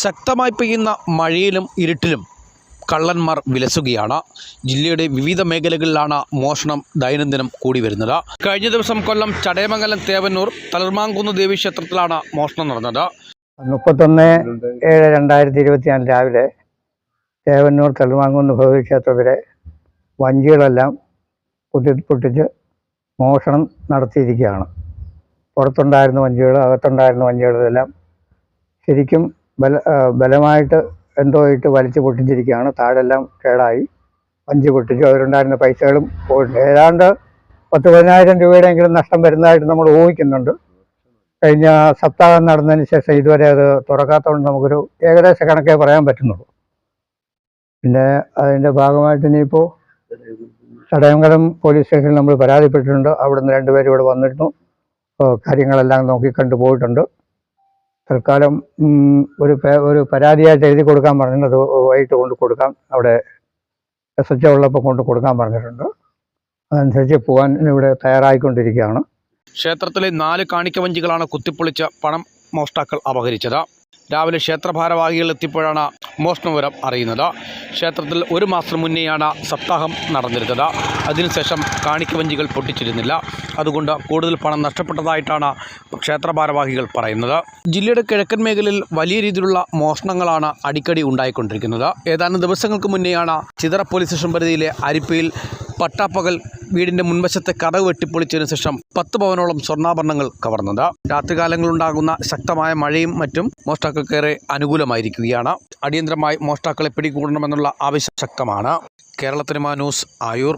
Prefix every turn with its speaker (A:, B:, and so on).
A: ശക്തമായി പെയ്യുന്ന മഴയിലും ഇരുട്ടിലും കള്ളന്മാർ വിലസുകയാണ്. ജില്ലയുടെ വിവിധ മേഖലകളിലാണ് മോഷണം ദൈനംദിനം കൂടി വരുന്നത്. കഴിഞ്ഞ ദിവസം കൊല്ലം ചടയമംഗലം തേവന്നൂർ തളിർമാങ്കുന്ന് ദേവി ക്ഷേത്രത്തിലാണ് മോഷണം നടന്നത്.
B: മുപ്പത്തൊന്ന് ഏഴ് രണ്ടായിരത്തി ഇരുപത്തിനാല് രാവിലെ തേവന്നൂർ തളിർമാങ്കുന്ന് ഭഗവതി ക്ഷേത്രത്തിലെ വഞ്ചികളെല്ലാം കുത്തി പൊട്ടിച്ച് മോഷണം നടത്തിയിരിക്കുകയാണ്. പുറത്തുണ്ടായിരുന്ന വഞ്ചികൾ അകത്തുണ്ടായിരുന്ന വഞ്ചികളെല്ലാം ശരിക്കും ബല ബലമായിട്ട് എന്തോ ഇട്ട് വലിച്ചു പൊട്ടിച്ചിരിക്കുകയാണ്. താഴെല്ലാം കേടായി. വഞ്ചി പൊട്ടിച്ചു. അവരുണ്ടായിരുന്ന പൈസകളും പോയിട്ടുണ്ട്. ഏതാണ്ട് പത്ത് പതിനായിരം രൂപയുടെയെങ്കിലും നഷ്ടം വരുന്നതായിട്ട് നമ്മൾ ഊഹിക്കുന്നുണ്ട്. കഴിഞ്ഞ സപ്താഹം നടന്നതിന് ശേഷം ഇതുവരെ അത് തുറക്കാത്തതുകൊണ്ട് നമുക്കൊരു ഏകദേശ കണക്കേ പറയാൻ പറ്റുന്നുള്ളൂ. പിന്നെ അതിന്റെ ഭാഗമായിട്ട് ഇനിയിപ്പോൾ ചടയമംഗലം പോലീസ് സ്റ്റേഷനിൽ നമ്മൾ പരാതിപ്പെട്ടിട്ടുണ്ട്. അവിടുന്ന് രണ്ടുപേരും ഇവിടെ വന്നിരുന്നു. കാര്യങ്ങളെല്ലാം നോക്കി പോയിട്ടുണ്ട്. തൽക്കാലം ഒരു ഒരു പരാതിയായിട്ട് എഴുതി കൊടുക്കാൻ പറഞ്ഞിട്ടുണ്ട്. വൈകിട്ട് കൊണ്ട് കൊടുക്കാം. അവിടെ എസ് എച്ച് ഉള്ളപ്പോൾ കൊണ്ട് കൊടുക്കാൻ പറഞ്ഞിട്ടുണ്ട്. അതനുസരിച്ച് പോകാൻ ഇവിടെ തയ്യാറായിക്കൊണ്ടിരിക്കുകയാണ്.
A: ക്ഷേത്രത്തിലെ നാല് കാണിക്കവഞ്ചികളാണ് വഞ്ചികളാണ് കുത്തിപ്പൊളിച്ച് പണം മോഷ്ടാക്കൾ അപഹരിച്ചത്. രാവിലെ ക്ഷേത്ര ഭാരവാഹികൾ എത്തിയപ്പോഴാണ് മോഷണവിവരം അറിയുന്നത്. ക്ഷേത്രത്തിൽ ഒരു മാസം മുന്നേയാണ് സപ്താഹം നടന്നിരുന്നത്. അതിനുശേഷം കാണിക്ക വഞ്ചികൾ പൊട്ടിച്ചിരുന്നില്ല. അതുകൊണ്ട് കൂടുതൽ പണം നഷ്ടപ്പെട്ടതായിട്ടാണ് ക്ഷേത്രഭാരവാഹികൾ പറയുന്നത്. ജില്ലയുടെ കിഴക്കൻ മേഖലയിൽ വലിയ രീതിയിലുള്ള മോഷണങ്ങളാണ് അടിക്കടി ഉണ്ടായിക്കൊണ്ടിരിക്കുന്നത്. ഏതാനും ദിവസങ്ങൾക്ക് മുന്നേയാണ് ചിതറ പോലീസ് സ്റ്റേഷൻ പരിധിയിലെ അരിപ്പയിൽ പട്ടാപ്പകൽ വീടിന്റെ മുൻവശത്തെ കടവ് വെട്ടിപ്പൊളിച്ചതിനു ശേഷം പത്ത് പവനോളം സ്വർണാഭരണങ്ങൾ കവർന്നത്. രാത്രികാലങ്ങളുണ്ടാകുന്ന ശക്തമായ മഴയും മറ്റും മോഷ്ടാക്കൾക്കേറെ അനുകൂലമായിരിക്കുകയാണ്. അടിയന്തരമായി മോഷ്ടാക്കളെ പിടികൂടണമെന്നുള്ള ആവശ്യം ശക്തമാണ്. കേരളത്തിനുമാ ന്യൂസ് ആയൂർ.